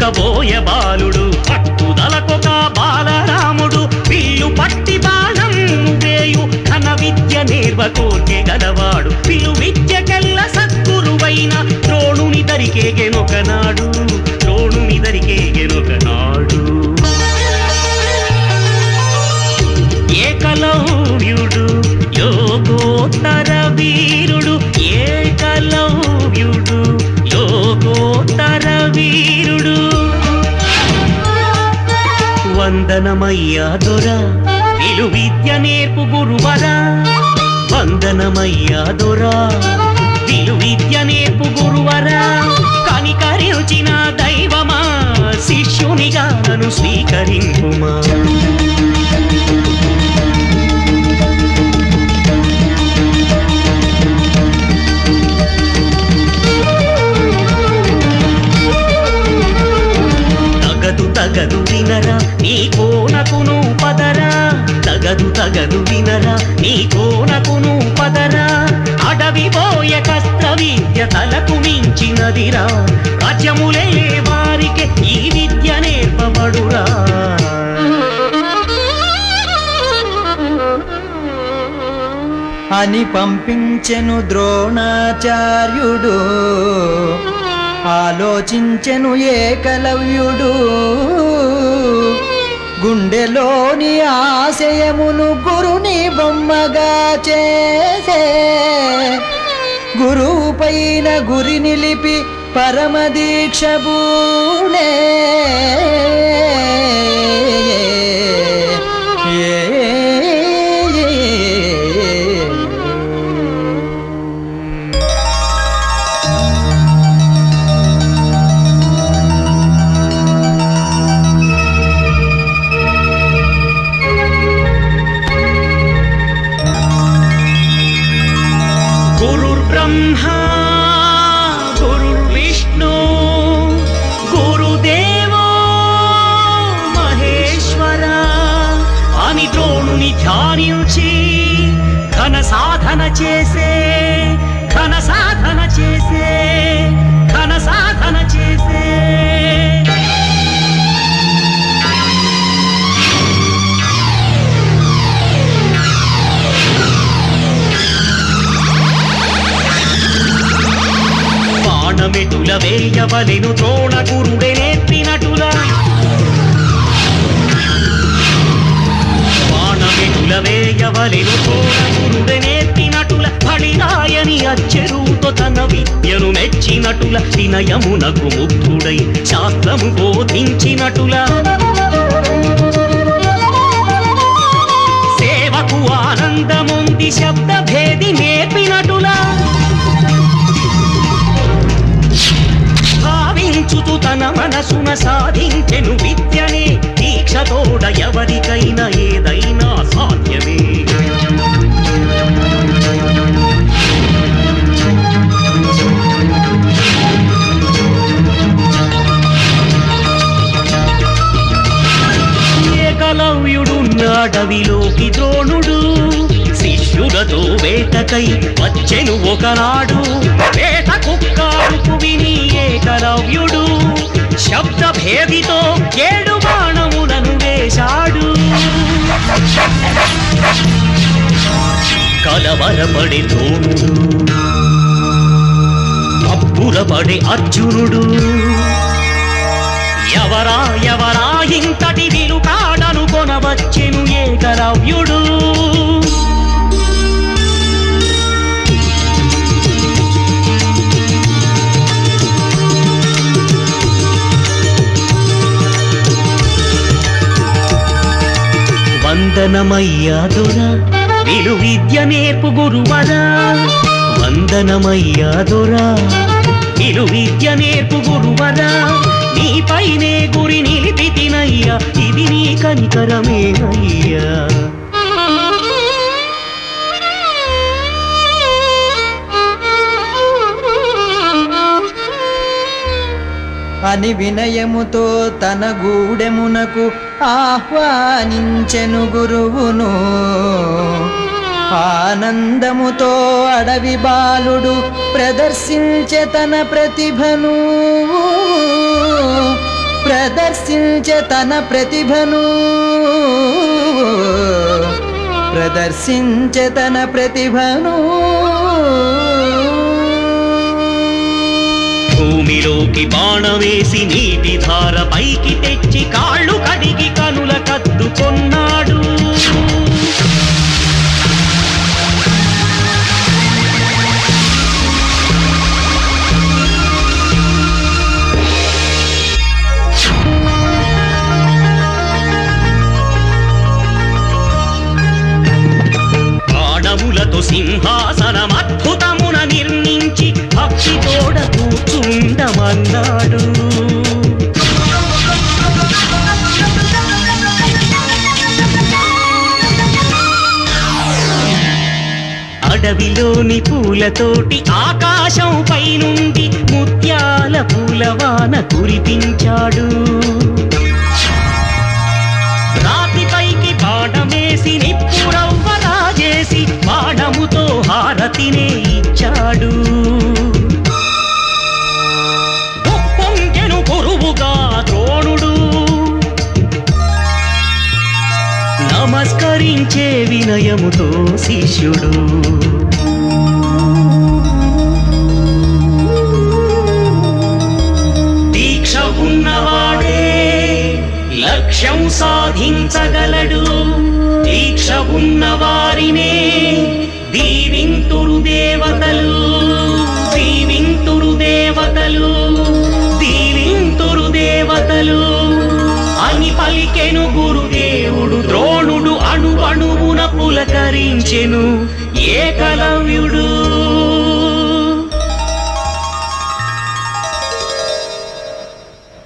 పుట్టుకతో బాలుడు పట్టుదలకొక బాలరాముడు. పిల్లు పట్టి బాణం వేయు ఘన విద్య నేర్వ కోర్కె గలవాడు. పిల్లు విద్యకెల్ల సద్గురువైన ద్రోణుని దరికేగెనొకనాడు ద్రోణుని దరికేగెనొకనాడు ఏకలవ్యుడు యోగోత్తర వీరుడు. ఏకలవ్యుడు యోగోత్తర వీరుడు. వందనమయ్యా దొర. విలు విద్య నేర్పు గురువరా. వందనమయ్యా దొర. విలు విద్య నేర్పు గురువరా. కనికరించిన దైవమా శిష్యునిగా నన్ను స్వీకరింపుమా. తగదు వినరా నీ కోనకును పదరా. తగదు తగదు వినరా నీ కోనకును పదరా. అడవి పోయ కస్త్ర విద్య తలకు మించినదిరా. రాజ్యములే వారికి ఈ విద్య నేర్పబడురా. అని పంపించెను ద్రోణాచార్యుడు. ఆలోచించెను ఏకలవ్యుడు. గుండెలోని ఆశయమును గురుని బొమ్మగా చేసే గురువు పైన గురి నిలిపి పరమ దీక్ష బూనే ధ్యానించి ఘన సాధన చేసే ఘన సాధన చేసే ఘన సాధన చేసే. బాణమెటుల వేయవలెను ద్రోణ గురుడే వలెను ద్రోణ గురుడే నేర్పినటుల ఫళిరాయని అచ్చెరుతో తన విద్యను మెచ్చినటుల వినయమునకు ముగ్ధుడై శాస్త్రము బోధించినటుల వేటకై వచ్చెను ఒకనాడు. వేట కుక్కాడుకు విని ఏకలవ్యుడు. శబ్ద భేదితో ఏడు బాణములను వేశాడు. కలవరపడి ధోనుడు గురబడే అర్జునుడు. ఎవరా ఎవరా ఇంతటి విలుకాడను కొనవచ్చెను ఏకలవ్యుడు. వందనమయ్యా దొర. విలు విద్య నేర్పు గురువరా. వందనమయ్యా దొర. విలు విద్య నేర్పు గురువరా. నీపైనే గురి నిలిపితినయ్యా ఇది నీ కనికరమే అయ్యా అని వినయముతో తన గూడెమునకు ఆహ్వానించెను గురువును. ఆనందముతో అడవి బాలుడు ప్రదర్శించే తన ప్రతిభను. ప్రదర్శించే తన ప్రతిభను. ప్రదర్శించే తన ప్రతిభను. భూమిలోకి బాణవేసి నీటి ధార పైకి తెచ్చి కాళ్ళు కడిగి కనుల కద్దుకొన్నాడు తోడ అడవిలోని పూలతోటి ఆకాశం పైనుండి ముత్యాల పూలవాన కురిపించాడు. రాతిపైకి బాణమేసి నిప్పురవ్వలా చేసి బాణముతో హారతినే ఇచ్చాడు. నమస్కరించే వినయముతో శిష్యుడు. దీక్ష ఉన్నవాడే లక్ష్యం సాధించగలడు. దీక్ష ఉన్నవారినే దీవింతుడు దేవతలు. దీవింతుడు దేవతలు. దీవింతుడు దేవతలు. అని పలికెను గురు ద్రోణుడు ఏ అణువున ఏకలవ్యుడు